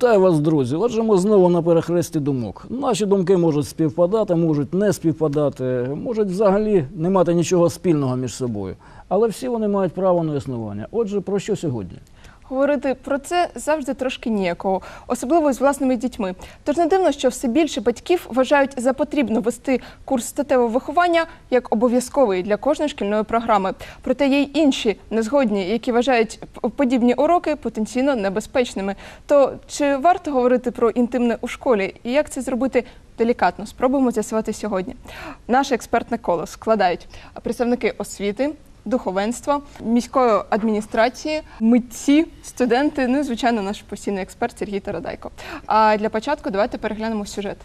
Вітаю вас, друзі. Отже, ми знову на перехресті думок. Наші думки можуть співпадати, можуть не співпадати, можуть взагалі не мати нічого спільного між собою. Але всі вони мають право на існування. Отже, про що сьогодні? Говорити про це завжди трошки ніякого, особливо з власними дітьми. Тож не дивно, що все більше батьків вважають за потрібно вести курс статевого виховання як обов'язковий для кожної шкільної програми. Проте є й інші незгодні, які вважають подібні уроки потенційно небезпечними. То чи варто говорити про інтимне у школі і як це зробити делікатно? Спробуємо з'ясувати сьогодні. Наше експертне коло складають представники освіти духовенства, міської адміністрації, митці, студенти, ну і звичайно, наш постійний експерт Сергій Тарадайко. А для початку давайте переглянемо сюжет.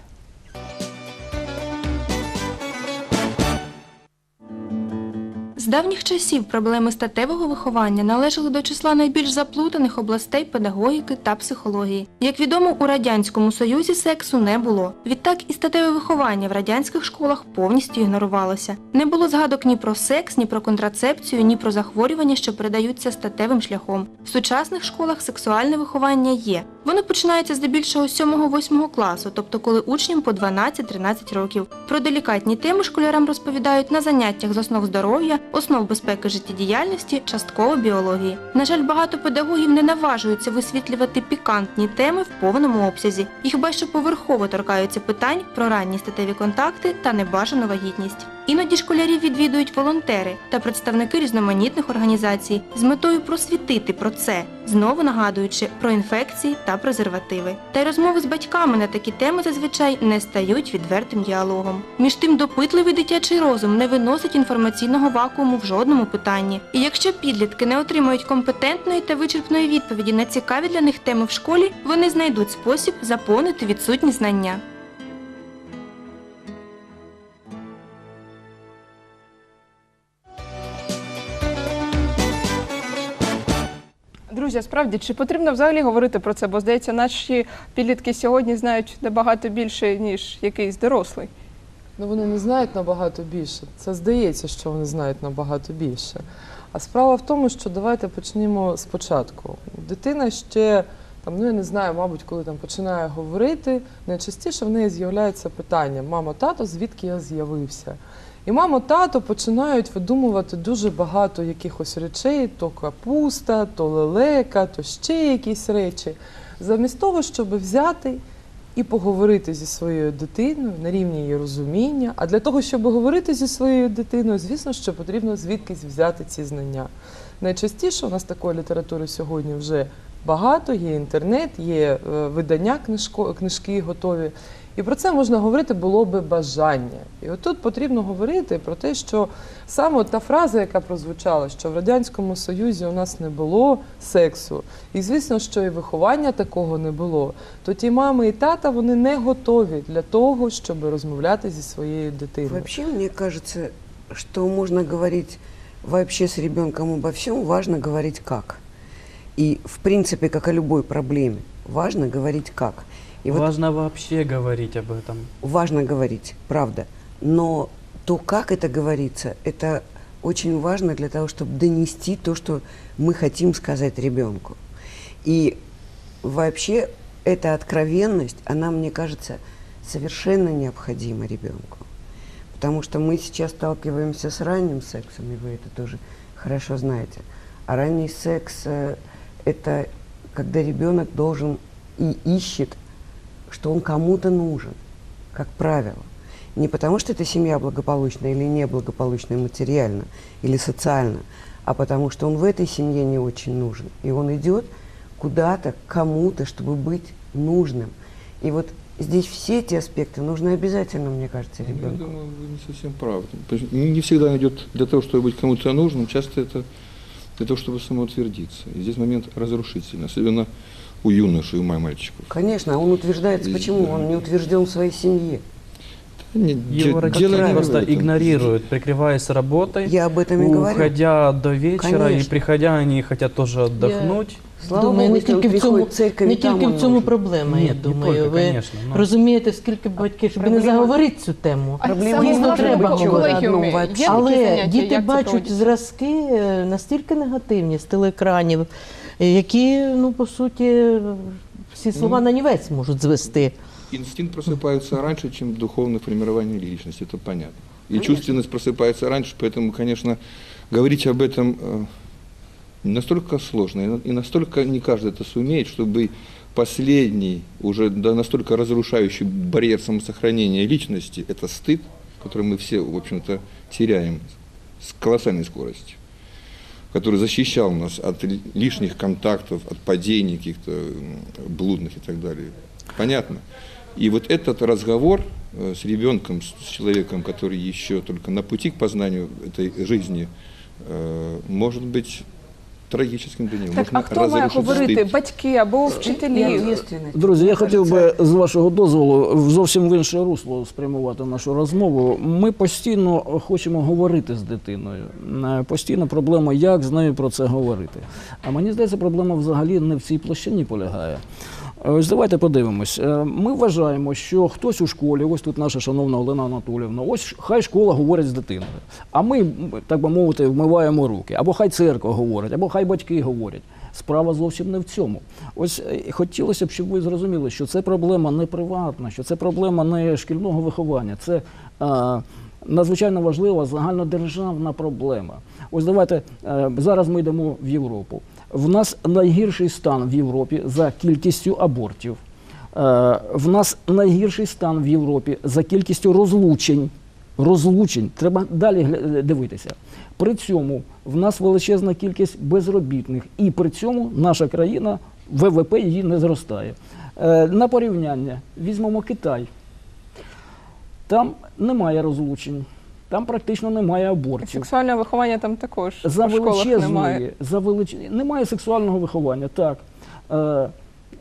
З давніх часів проблеми статевого виховання належали до числа найбільш заплутаних областей педагогіки та психології. Як відомо, у радянському союзі сексу не було. Відтак і статеве виховання в радянських школах повністю ігнорувалося. Не було згадок ні про секс, ні про контрацепцію, ні про захворювання, що передаються статевим шляхом. В сучасних школах сексуальне виховання є. Воно починається здебільшого з 7-8 класу, тобто коли учням по 12-13 років. Про делікатні теми школярам розповідають на заняттях з основ здоров'я, основ безпеки життєдіяльності, частково біології. На жаль, багато педагогів не наважуються висвітлювати пікантні теми в повному обсязі і хіба поверхово торкаються питань про ранні статеві контакти та небажану вагітність. Іноді школярів відвідують волонтери та представники різноманітних організацій з метою просвітити про це, знову нагадуючи про інфекції та презервативи. Та й розмови з батьками на такі теми зазвичай не стають відвертим діалогом. Між тим, допитливий дитячий розум не виносить інформаційного вакууму в жодному питанні. І якщо підлітки не отримують компетентної та вичерпної відповіді на цікаві для них теми в школі, вони знайдуть спосіб заповнити відсутні знання. Друзі, справді чи потрібно взагалі говорити про це? Бо здається, наші підлітки сьогодні знають набагато більше ніж якийсь дорослий. Ну вони не знають набагато більше. Це здається, що вони знають набагато більше. А справа в тому, що давайте почнемо спочатку. Дитина ще там, ну я не знаю, мабуть, коли там починає говорити, найчастіше в неї з'являється питання: мамо, тато, звідки я з'явився? І мамо, тато починають видумувати дуже багато якихось речей: то капуста, то лелека, то ще якісь речі, замість того, щоб взяти і поговорити зі своєю дитиною на рівні її розуміння. А для того, щоб говорити зі своєю дитиною, звісно, що потрібно звідкись взяти ці знання. Найчастіше у нас такої літератури сьогодні вже багато, є інтернет, є е, видання книжко, книжки готові. І про це можна говорити було би бажання. І отут потрібно говорити про те, що саме та фраза, яка прозвучала, що в Радянському Союзі у нас не було сексу, і звісно, що і виховання такого не було, то ті мами і тата вони не готові для того, щоб розмовляти зі своєю дитиною. Вообще, мне кажется, что можно говорить вообще с ребенком обо всем, важно говорить как. И, в принципе, как о любой проблеме, важно говорить как. И вот Важно вообще говорить об этом. важно говорить, правда. Но то, как это говорится, это очень важно для того, чтобы донести то, что мы хотим сказать ребенку. И вообще эта откровенность, она, мне кажется, совершенно необходима ребенку. Потому что мы сейчас сталкиваемся с ранним сексом, и вы это тоже хорошо знаете. А ранний секс э, это когда ребенок должен и ищет, что он кому-то нужен, как правило. Не потому, что эта семья благополучная или неблагополучная материально или социально, а потому что он в этой семье не очень нужен. И он идет куда-то, кому-то, чтобы быть нужным. И вот здесь все эти аспекты нужны обязательно, мне кажется, Ну, Я ребенку. думаю, вы не совсем правы. Не всегда идет для того, чтобы быть кому-то нужным, часто это для того, чтобы самоутвердиться. И здесь момент разрушительный, особенно у юношей, у май- мальчиков. Конечно, он утверждается, почему он не утвержден в своей семье. Не- Его де- дело родители не в просто этом. игнорируют, прикрываясь работой, Я об этом и говорю. уходя до вечера, и Конечно. приходя, они хотят тоже отдохнуть. Слава Думаю, Богу, не если он тільки в цьому, приходит в церковь, не и там тільки он в цьому нужен. проблема, я Нет, не думаю. только, Ви конечно, но- розумієте, скільки батьків, щоб не Проблема- заговорити цю тему. А Проблема саме не Дійсно, можна треба бути говорити. колегіумі. одному Є вообще. такі Але заняття, діти як це бачать проводять? зразки е, настільки негативні з телеекранів, е, які, ну, по суті, всі слова на нівець можуть звести. Инстинкт просыпается раньше, чем духовное формирование личности, это понятно. И Конечно. чувственность просыпается раньше, поэтому, конечно, говорить об этом э, настолько сложно, и на- и настолько не каждый это сумеет, чтобы последний, уже да, настолько разрушающий барьер самосохранения личности, это стыд, который мы все, в общем-то, теряем с колоссальной скоростью, который защищал нас от ли- лишних контактов, от падений каких-то м, блудных и так далее. Понятно? И вот этот разговор э, с ребенком, с с человеком, который еще только на пути к познанию этой жизни, э, может быть трагическим для нього. Так, а хто має говорити? Батьки або вчителі? Друзі, я хотів би з вашого дозволу в зовсім в інше русло спрямувати нашу розмову. Ми постійно хочемо говорити з дитиною. Е, Постійно проблема, як з нею про це говорити. А мені здається, проблема взагалі не в цій площині полягає. Е, Ось давайте подивимось. Е, Ми вважаємо, що хтось у школі, ось тут наша шановна Олена Анатолівна, ось хай школа говорить з дитиною. А ми, так би мовити, вмиваємо руки. Або хай церква говорить, або хай батьки говорять. Справа зовсім не в цьому. Ось е, хотілося б, щоб ви зрозуміли, що це проблема не приватна, що це проблема не шкільного виховання. Це е, надзвичайно важлива загальнодержавна проблема. Ось давайте зараз ми йдемо в Європу. В нас найгірший стан в Європі за кількістю абортів. Е, в нас найгірший стан в Європі за кількістю розлучень. Розлучень треба далі гля- дивитися. При цьому в нас величезна кількість безробітних, і при цьому наша країна ВВП її не зростає. Е, на порівняння візьмемо Китай. Там немає розлучень, там практично немає абортів. Сексуальне виховання там також За в школах немає. за велич... немає сексуального виховання, так. Е,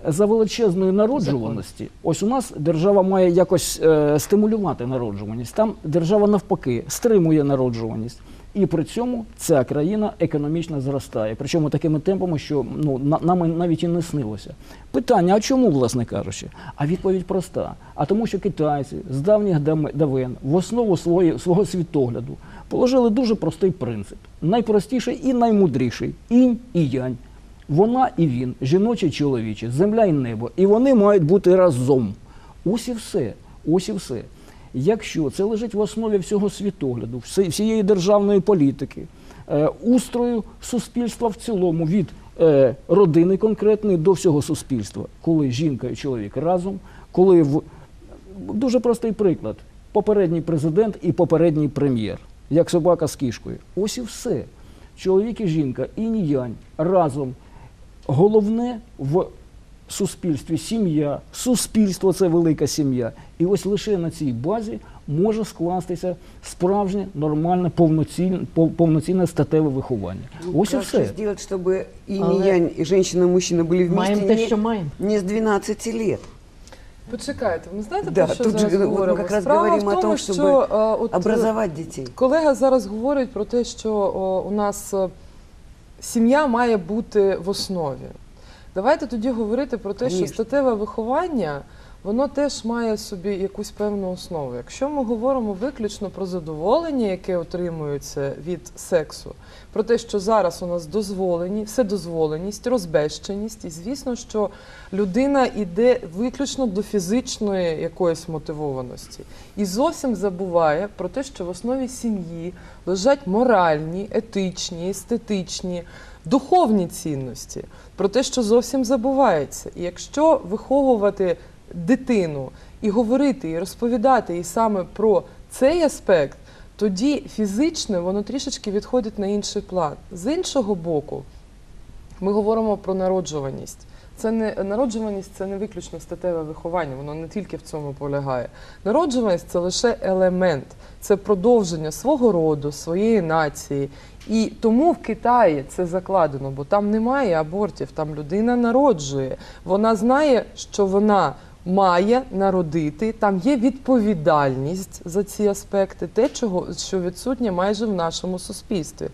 за величезної народжуваності, ось у нас держава має якось е, стимулювати народжуваність. Там держава навпаки стримує народжуваність. І при цьому ця країна економічно зростає. Причому такими темпами, що ну, на- нам навіть і не снилося. Питання: а чому, власне кажучи? А відповідь проста. А тому, що китайці з давніх давен в основу свої, свого світогляду положили дуже простий принцип. Найпростіший і наймудріший інь і янь. Вона і він, жіноче і чоловіче, земля і небо. І вони мають бути разом. Ось і все. Ось і все. Якщо це лежить в основі всього світогляду, всієї державної політики, е, устрою суспільства в цілому, від е, родини конкретної до всього суспільства, коли жінка і чоловік разом, коли в дуже простий приклад: попередній президент і попередній прем'єр, як собака з кішкою. Ось і все. Чоловік і жінка, і янь разом. Головне в суспільстві сім'я, суспільство це велика сім'я. І ось лише на цій базі може скластися справжнє, нормальне, повноцінне, повноцінне статеве виховання. Ну, Ось і все. сделать, чтобы и Але- не янь, и женщина, и мужчина были вместе Маємо те, не, що маємо. не с 12 лет? Почекайте, ви знаєте, Да, про що тут зараз говоримо? якраз Справа говоримо в о тому, том, що щоб е, от, е, Образовать. Колега зараз говорить про те, що о, у нас е, сім'я має бути в основі. Давайте тоді говорити про те, що статеве виховання воно теж має собі якусь певну основу. Якщо ми говоримо виключно про задоволення, яке отримується від сексу, про те, що зараз у нас дозволені, вседозволеність, розбещеність, і звісно, що людина йде виключно до фізичної якоїсь мотивованості і зовсім забуває про те, що в основі сім'ї лежать моральні, етичні, естетичні, духовні цінності, про те, що зовсім забувається. І якщо виховувати дитину і говорити, і розповідати їй саме про цей аспект, тоді фізичне воно трішечки відходить на інший план. З іншого боку, ми говоримо про народжуваність. Це не народжуваність, це не виключно статеве виховання, воно не тільки в цьому полягає. Народжуваність це лише елемент, це продовження свого роду, своєї нації. І тому в Китаї це закладено, бо там немає абортів, там людина народжує. Вона знає, що вона має народити, там є відповідальність за ці аспекти, те, чого що відсутнє майже в нашому суспільстві.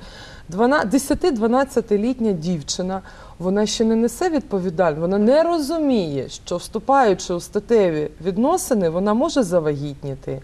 10-12-літня дівчина, вона ще не несе відповідальність, вона не розуміє, що вступаючи у статеві відносини, вона може завагітніти,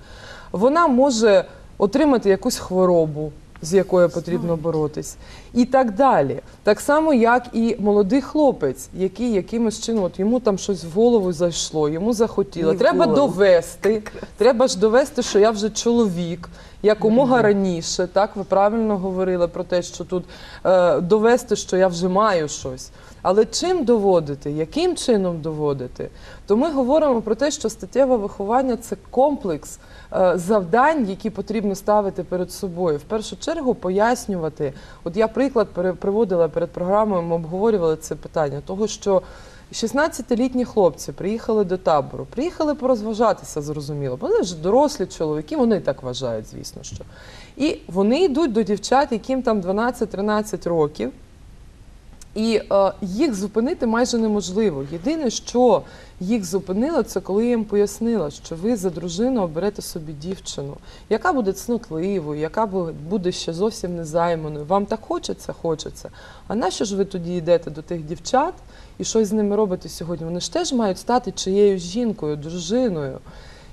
вона може отримати якусь хворобу, з якою потрібно боротись, і так далі. Так само, як і молодий хлопець, який якимось чином, от йому там щось в голову зайшло, йому захотіло. Ні Треба голову. довести, треба ж довести, що я вже чоловік. Якомога раніше, так ви правильно говорили про те, що тут е, довести, що я вже маю щось. Але чим доводити, яким чином доводити? То ми говоримо про те, що статтєве виховання це комплекс е, завдань, які потрібно ставити перед собою. В першу чергу пояснювати. От я приклад приводила перед програмою, ми обговорювали це питання, того що 16-літні хлопці приїхали до табору, приїхали порозважатися, зрозуміло. Вони ж дорослі чоловіки, вони так вважають, звісно що. І вони йдуть до дівчат, яким там 12-13 років. І е, їх зупинити майже неможливо. Єдине, що їх зупинило, це коли їм пояснила, що ви за дружину оберете собі дівчину, яка буде цнотливою, яка буде ще зовсім незайманою. Вам так хочеться, хочеться. А нащо ж ви тоді йдете до тих дівчат і щось з ними робите сьогодні? Вони ж теж мають стати чиєюсь жінкою, дружиною.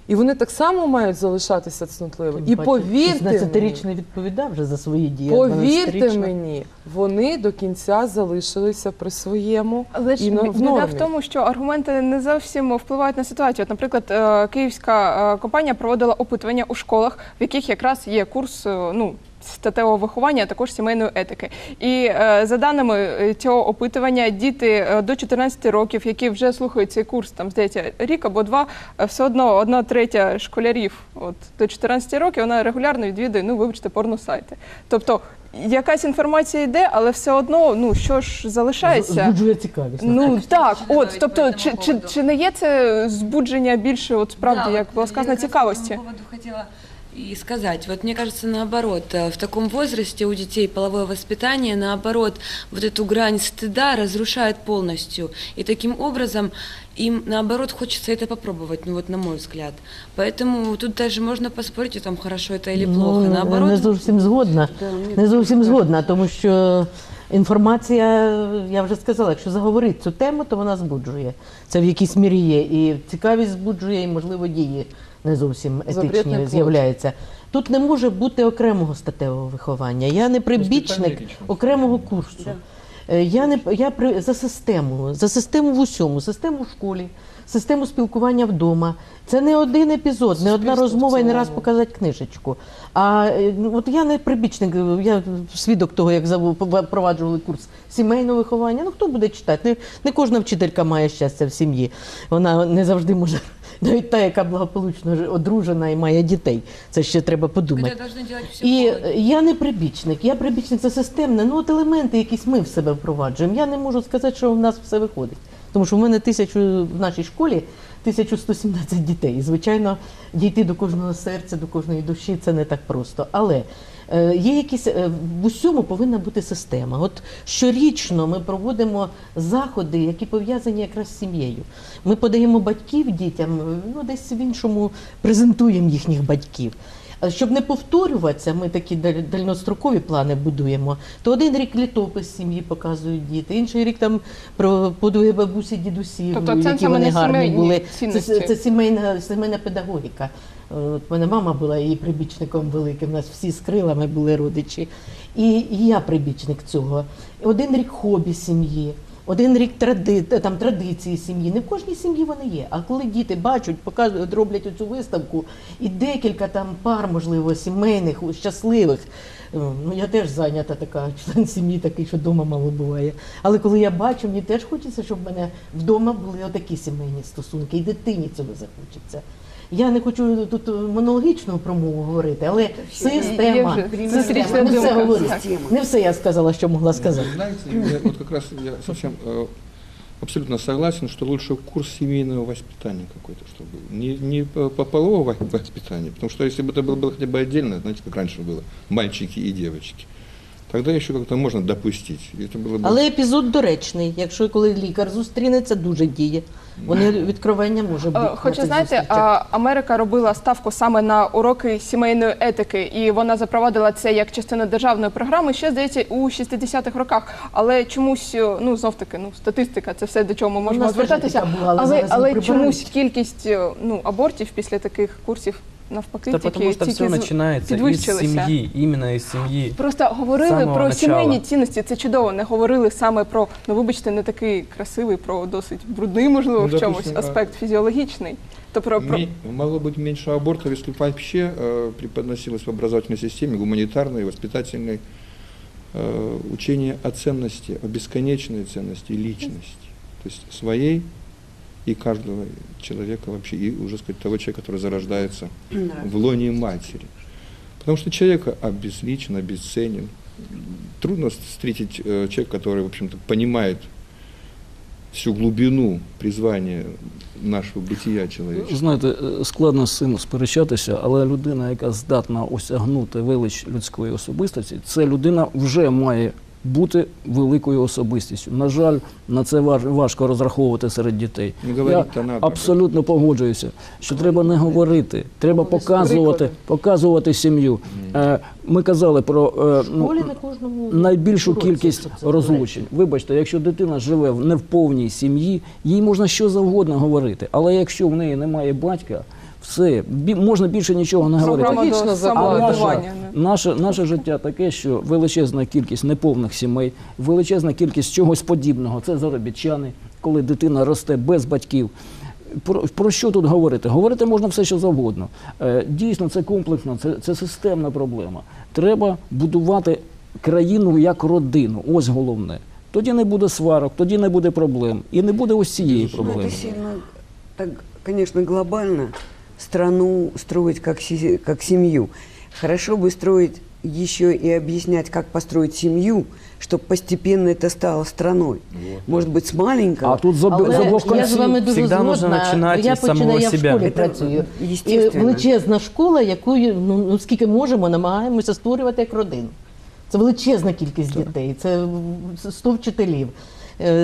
І вони так само мають залишатися цнотливими. І повірте мені, 16-річний відповідав вже за свої дії. Повірте мені, вони до кінця залишилися при своєму. Але ж І в біда нормі. в тому, що аргументи не зовсім впливають на ситуацію. От, наприклад, е, київська е, компанія проводила опитування у школах, в яких якраз є курс е, ну, статевого виховання, а також сімейної етики. І е, за даними е, цього опитування, діти е, до 14 років, які вже слухають цей курс, там здається, рік або два, все одно одна третя школярів от, до 14 років вона регулярно відвідує, ну, вибачте, порносайти. Тобто якась інформація йде, але все одно, ну що ж залишається. Збуджує цікавість. Ну так, от тобто, чи, чи, чи не є це збудження більше, от справді, Да, як вот було сказано, цікавості? По поводу хотела и сказать. Вот мне кажется, наоборот, э, в таком возрасте у детей половое воспитание, наоборот, вот эту грань стыда разрушает полностью. И таким образом им, наоборот, хочется это попробовать, ну вот на мой взгляд. Поэтому тут даже можно поспорить, там хорошо это или плохо. Ну, наоборот, не зовсім згодна. Не зовсім згодна, тому що інформація, я вже сказала, якщо заговорити цю тему, то вона збуджує. Це в якійсь мірі є. І цікавість збуджує, і, можливо, дії не зовсім етичні плод. з'являються. Тут не може бути окремого статевого виховання. Я не прибічник окремого курсу. Е, Я не я при за систему, за систему в усьому, систему в школі, систему спілкування вдома. Це не один епізод, не одна розмова і не раз показати книжечку. А е, ну, от я не прибічник, я свідок того, як впроваджували курс сімейного виховання. Ну хто буде читати? Не, не кожна вчителька має щастя в сім'ї. Вона не завжди може. Навіть та, яка благополучно ж- одружена і має дітей. Це ще треба подумати. І я не прибічник, я прибічник це системне. Ну от елементи якісь ми в себе впроваджуємо. Я не можу сказати, що в нас все виходить. Тому що в мене тисячу в нашій школі 1117 дітей. І, звичайно, дійти до кожного серця, до кожної душі це не так просто. Але є якісь е, в усьому повинна бути система. От щорічно ми проводимо заходи, які пов'язані якраз з сім'єю. Ми подаємо батьків дітям, е, ну десь в іншому презентуємо їхніх батьків. А Щоб не повторюватися, ми такі даль- дальнострокові плани будуємо. То один рік літопис сім'ї показують діти, інший рік там про подвиги бабусі, дідусів, Тобто це які вони гарні сімейні були. Це, це сімейна, сімейна педагогіка. От мене мама була її прибічником великим. У нас всі з крилами були родичі. І я прибічник цього. Один рік хобі сім'ї. Один рік тради, там, традиції сім'ї. Не в кожній сім'ї вони є. А коли діти бачать, показують, роблять оцю виставку, і декілька там пар, можливо, сімейних, щасливих. е, Ну, я теж зайнята така, член сім'ї такий, що вдома мало буває. Але коли я бачу, мені теж хочеться, щоб в мене вдома були отакі сімейні стосунки, і дитині цього захочеться. Я не хочу тут монологічну промову говорити, але Є система. вже система. зустрічна Не все думка. говорю. Так. Не все я сказала, що могла сказати. Вы Знаете, я вот как раз я совсем э, абсолютно согласен, что лучше курс семейного воспитания какой-то, чтобы не, не по, по полового воспитания, потому что если бы это было, было хотя бы отдельно, знаете, как раньше было, мальчики и девочки, тогда еще как-то можно допустить. И Это было бы Але епізод доречний. Якщо коли лікар зустрінеться, дуже діє. Вони відкровення може бути. Е, на Хоча цих знаєте, зустрічах. а, Америка робила ставку саме на уроки сімейної етики, і вона запровадила це як частину державної програми. Ще здається у 60-х роках. Але чомусь, е, ну знов таки, ну статистика, це все до чого ми можемо нас теж звертатися. така була, але але зараз але її чомусь прибирають. кількість е, ну абортів після таких курсів навпаки Да тільки, потому что тільки все з- начинается из підвищилися. семьи, именно из семьи. Просто говорили самого про начала. сімейні цінності. Це чудово. Не говорили саме про ну вибачте, не такий красивий, про досить брудний, можливо, Ну, в чомусь допустим, а- аспект фізіологічний. То про, про Ме- Могло быть меньше абортов, если бы вообще э, преподносилось в образовательной системе, гуманитарной, воспитательной, э, учение о ценности, о бесконечной ценности личности. То есть своей и каждого человека вообще, и уже сказать, того человека, который зарождается в лоне матери. Потому что человек обезличен, обесценен. Трудно встретить э, человека, который, в общем-то, понимает всю глубину призвания нашого бытия человеческого. Знаєте, е, складно з цим сперечатися, але людина, яка здатна осягнути велич людської особистості, це людина вже має бути великою особистістю. На жаль, на це важ- важко розраховувати серед дітей. Я абсолютно погоджуюся, що треба не говорити, треба показувати, показувати сім'ю. Е, Ми казали про е, ну, найбільшу кількість розлучень. Вибачте, якщо дитина живе в- не в повній сім'ї, їй можна що завгодно говорити. Але якщо в неї немає батька, все бі- можна більше нічого не говорити. до закладено. Наше, наше життя таке, що величезна кількість неповних сімей, величезна кількість чогось подібного. Це заробітчани, коли дитина росте без батьків. Про, про що тут говорити? Говорити можна все, що завгодно. Е, дійсно, це комплексно, це, це системна проблема. Треба будувати країну як родину. Ось головне. Тоді не буде сварок, тоді не буде проблем. І не буде ось цієї Ну, проблеми. это сильно, так, конечно, глобально страну строить как, си- как семью. Хорошо бы строить еще и объяснять, как построить семью, чтобы постепенно это стало страной. Может быть, с маленького. А тут з, об- з Але обох я з кінців. вами дуже Всегда нужно згодна. починати я з самого починаю, я в себе. школі Це, працюю. І естественно. величезна школа, яку ну, ну, скільки можемо, намагаємося створювати як родину. Це величезна кількість дітей, це 100 вчителів, е,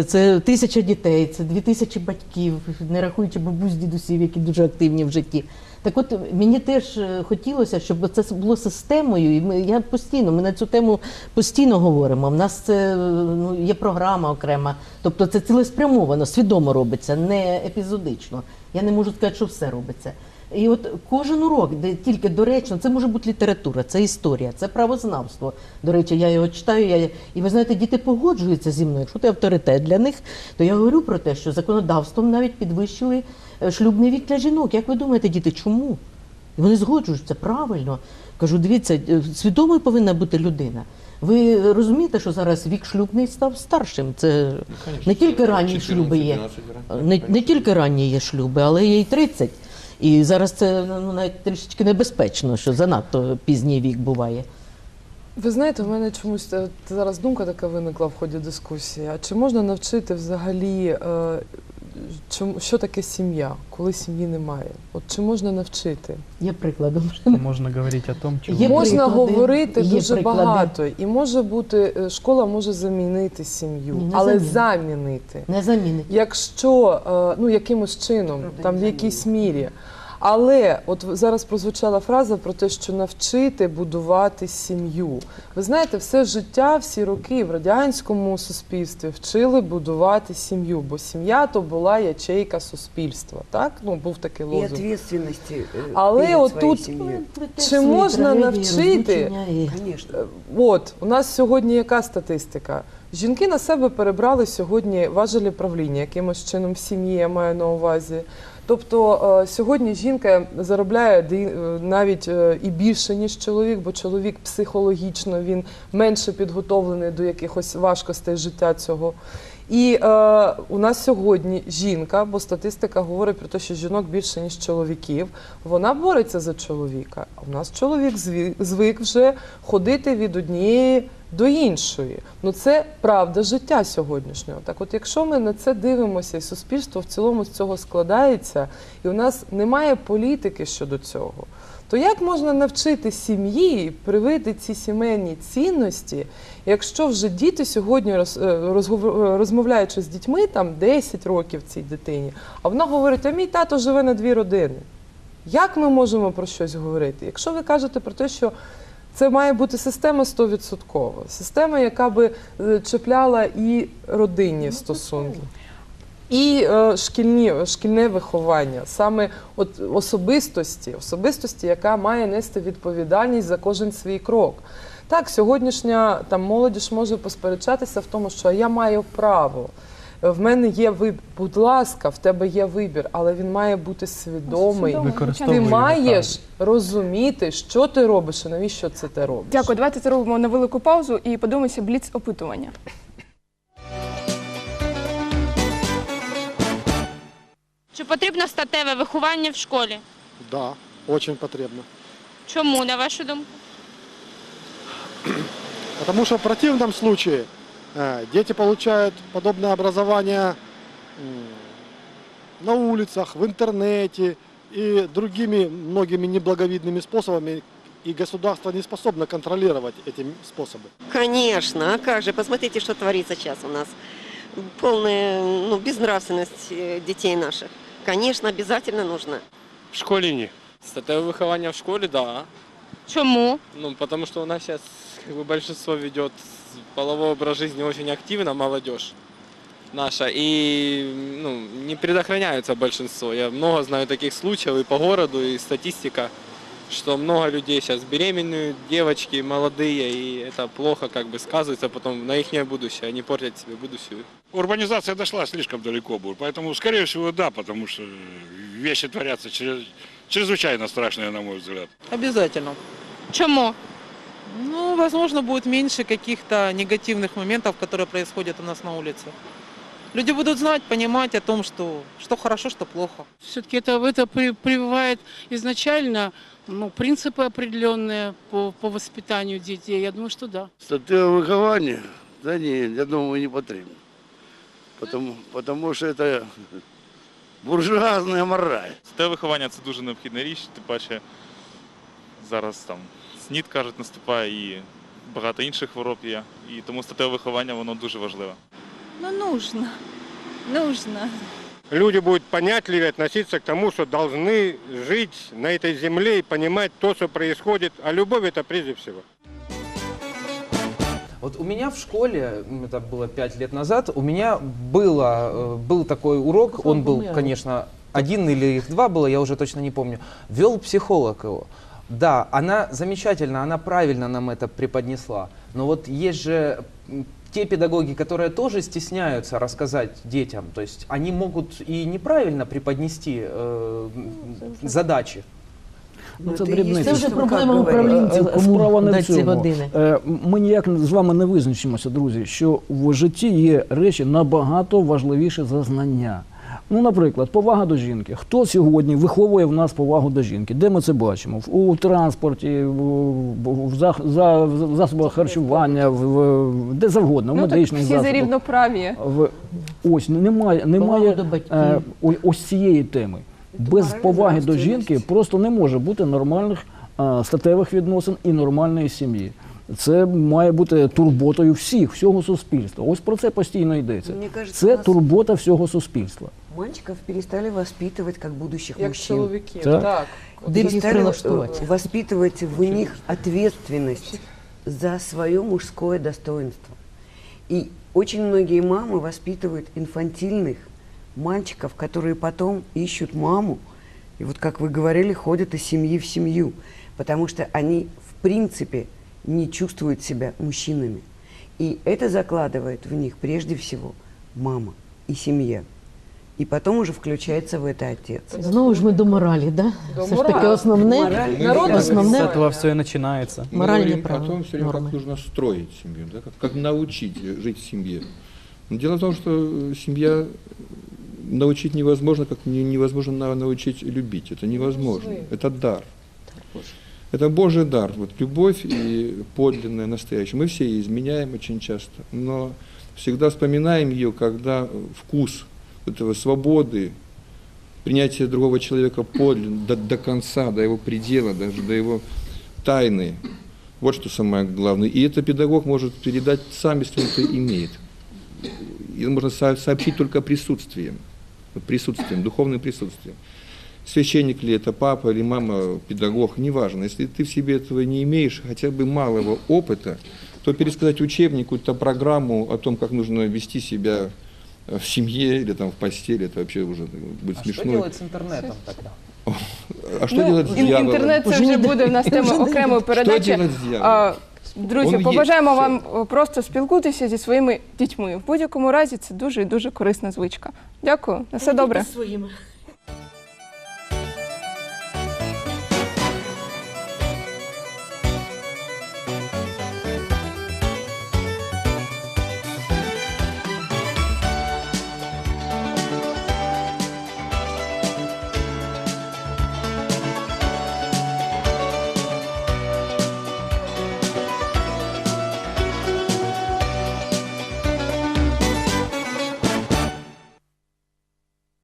це тисяча дітей, це дві тисячі батьків, не рахуючи бабусь, дідусів, які дуже активні в житті. Так от мені теж е, хотілося, щоб це було системою, і ми, я постійно, ми на цю тему постійно говоримо. В нас це е, ну, є програма окрема, тобто це цілеспрямовано, свідомо робиться, не епізодично. Я не можу сказати, що все робиться. І от кожен урок, де тільки доречно, це може бути література, це історія, це правознавство. До речі, я його читаю. Я, і ви знаєте, діти погоджуються зі мною. Якщо ти авторитет для них, то я говорю про те, що законодавством навіть підвищили е, шлюбний вік для жінок. Як ви думаєте, діти, чому? І вони згоджуються правильно. Кажу, дивіться, е, свідомою повинна бути людина. Ви розумієте, що зараз вік шлюбний став старшим. Це не тільки ранні шлюби є. Не, не тільки ранні є шлюби, але є й 30. І зараз це ну, навіть трішечки небезпечно, що занадто пізній вік буває. Ви знаєте, в мене чомусь е, зараз думка така виникла в ході дискусії. А чи можна навчити взагалі, е, чому, що таке сім'я, коли сім'ї немає? От чи можна навчити? Є прикладом. Можна говорити о том. Є можна приклади, говорити є дуже приклади. багато, і може бути е, школа може замінити сім'ю, але замінити. Не замінити, Якщо е, ну якимось чином, Правда, там в якійсь мірі. Але от зараз прозвучала фраза про те, що навчити будувати сім'ю. Ви знаєте, все життя, всі роки в радянському суспільстві вчили будувати сім'ю, бо сім'я то була ячейка суспільства. Так ну був такий лозунг. ответственности э, Але перед от своей тут- семьей. Чи можна навчити? Е, От у нас сьогодні яка статистика? Жінки на себе перебрали сьогодні важелі правління, якимось чином в сім'ї я маю на увазі. Тобто е, сьогодні жінка заробляє е, навіть е, і більше, ніж чоловік, бо чоловік психологічно він менше підготовлений до якихось важкостей життя цього. І е, у нас сьогодні жінка, бо статистика говорить про те, що жінок більше ніж чоловіків, вона бореться за чоловіка. А у нас чоловік звик вже ходити від однієї до іншої. Ну це правда життя сьогоднішнього. Так, от якщо ми на це дивимося, і суспільство в цілому з цього складається, і у нас немає політики щодо цього. То як можна навчити сім'ї привити ці сімейні цінності, якщо вже діти сьогодні е, е, розмовляючи з дітьми, там 10 років цій дитині, а вона говорить: а мій тато живе на дві родини. Як ми можемо про щось говорити? Якщо ви кажете про те, що це має бути система 100%, система, яка би е, чіпляла і родинні стосунки. І е, шкільні, шкільне виховання, саме от особистості, особистості, яка має нести відповідальність за кожен свій крок. Так, сьогоднішня там молодіж може посперечатися в тому, що я маю право. В мене є вибір, будь ласка, в тебе є вибір, але він має бути свідомий. Ти маєш розуміти, що ти робиш і навіщо це ти робиш. Дякую. Давайте зробимо невелику паузу і подивимося бліц опитування. Чи потрібно статеве виховання в школі? Да, очень потребно. Чому, на вашу думку? Потому что в противном случае дети получают подобное образование на улицах, в интернете и другими многими неблаговидными способами, и государство не способно контролировать эти способы. Конечно, а как же? Посмотрите, что творится сейчас у нас. Полная ну, безнравственность э, детей наших. Конечно, обязательно нужно. В школе ні. Статеве виховання в школі, да. Чому? Ну, потому что у нас сейчас как бы большинство ведет половой образ жизни очень активно, молодежь наша, и ну, не предохраняются большинство. Я много знаю таких случаев и по городу, и статистика, что много людей сейчас беременные, девочки молодые, и это плохо как бы сказывается потом на их будущее, они портят себе будущее. Урбанизация дошла слишком далеко, будет, поэтому, скорее всего, да, потому что вещи творятся чрез- чрезвычайно страшные, на мой взгляд. Обязательно. Чому? Ну, возможно, будет меньше каких-то негативных моментов, которые происходят у нас на улице. Люди будут знать, понимать о том, что, что хорошо, что плохо. Все-таки это, это при- прививает изначально ну, принципы определенные по, по воспитанию детей. Я думаю, что да. Статеве виховання? Та ні, я думаю, не потрібно. Потому, потому що це буржуазна мораль. Статеве виховання це дуже необхідна річ, тим паче зараз там СНІД, кажуть, наступає і багато інших хвороб є. І тому статеве виховання воно дуже важливе. Ну, нужно. Нужно. Люди будут понятливее относиться к тому, что должны жить на этой земле и понимать то, что происходит. А любовь это прежде всего. Вот у меня в школе, м, это было пять лет назад, у меня было, э, был такой урок, он был, конечно, один или их два было, я уже точно не помню. Вел психолог его. Да, она замечательно, она правильно нам это преподнесла. Но вот есть же м, те педагоги, которые тоже стесняются рассказать детям. То есть они могут и неправильно преподнести э, м, задачи. Ну, це дрібниці. Це вже проблема управлінців, Е, е, кому Справа не в цьому. Е, Ми ніяк з вами не визначимося, друзі, що в житті є речі набагато важливіші за знання. Ну, наприклад, повага до жінки. Хто сьогодні виховує в нас повагу до жінки? Де ми це бачимо? В- У транспорті, в, зах- за- в засобах харчування, в, де завгодно, в Ну так медичних всі за рівноправ'я. В, ось немає, немає до батьків. ось цієї теми Без поваги до жінки просто не може бути нормальних е, статевих відносин і нормальної сім'ї. Це має бути турботою всіх, всього суспільства. Ось про це постійно йдеться. Мне кажется, Це у нас турбота всього суспільства. мальчиков перестали воспитывать как будущих Як мужчин. чоловіків, Так. так. Дивні Перестали прилаштувати. э, воспитывать в них ответственность за свое мужское достоинство. И очень многие мамы воспитывают инфантильных мальчиков, которые потом ищут маму. И вот, как вы говорили, ходят из семьи в семью, потому что они, в принципе, не чувствуют себя мужчинами. И это закладывает в них прежде всего мама и семья. И потом уже включается в это отец. Знову ж ми до моралі, да? До Все ж таки основне, Мораль. Народ основне С этого все и начинается. Мы Моральные говорим права, о том, все время, нормы. как нужно строить семью, да, как, как научить жить в семье. Но дело в том, что семья научить невозможно, как не- невозможно на- научить любить. Это невозможно. Это дар. Это Божий дар. Вот любовь и подлинная, настоящая. Мы все ее изменяем очень часто, но всегда вспоминаем ее, когда вкус этого свободы, принятия другого человека подлинно, до, до конца, до его предела, даже до его тайны. Вот что самое главное. И это педагог может передать сам, если он это имеет. И можно со- сообщить только присутствием, присутствием, духовным присутствием. Священник ли это, папа или мама, педагог, неважно. Если ты в себе этого не имеешь, хотя бы малого опыта, то пересказать учебник, какую-то программу о том, как нужно вести себя в семье или там в постели, это вообще уже будет А что смешно. делать с интернетом тогда? А что Ну, делать с ін- дьяволом? інтернет це вже буде в нас тема окремої передачі. делать с дьяволом? Друзі, Он побажаємо є. вам е, просто спілкуватися зі своїми дітьми. В будь-якому разі це дуже і дуже корисна звичка. Дякую, на все добре. Своїми.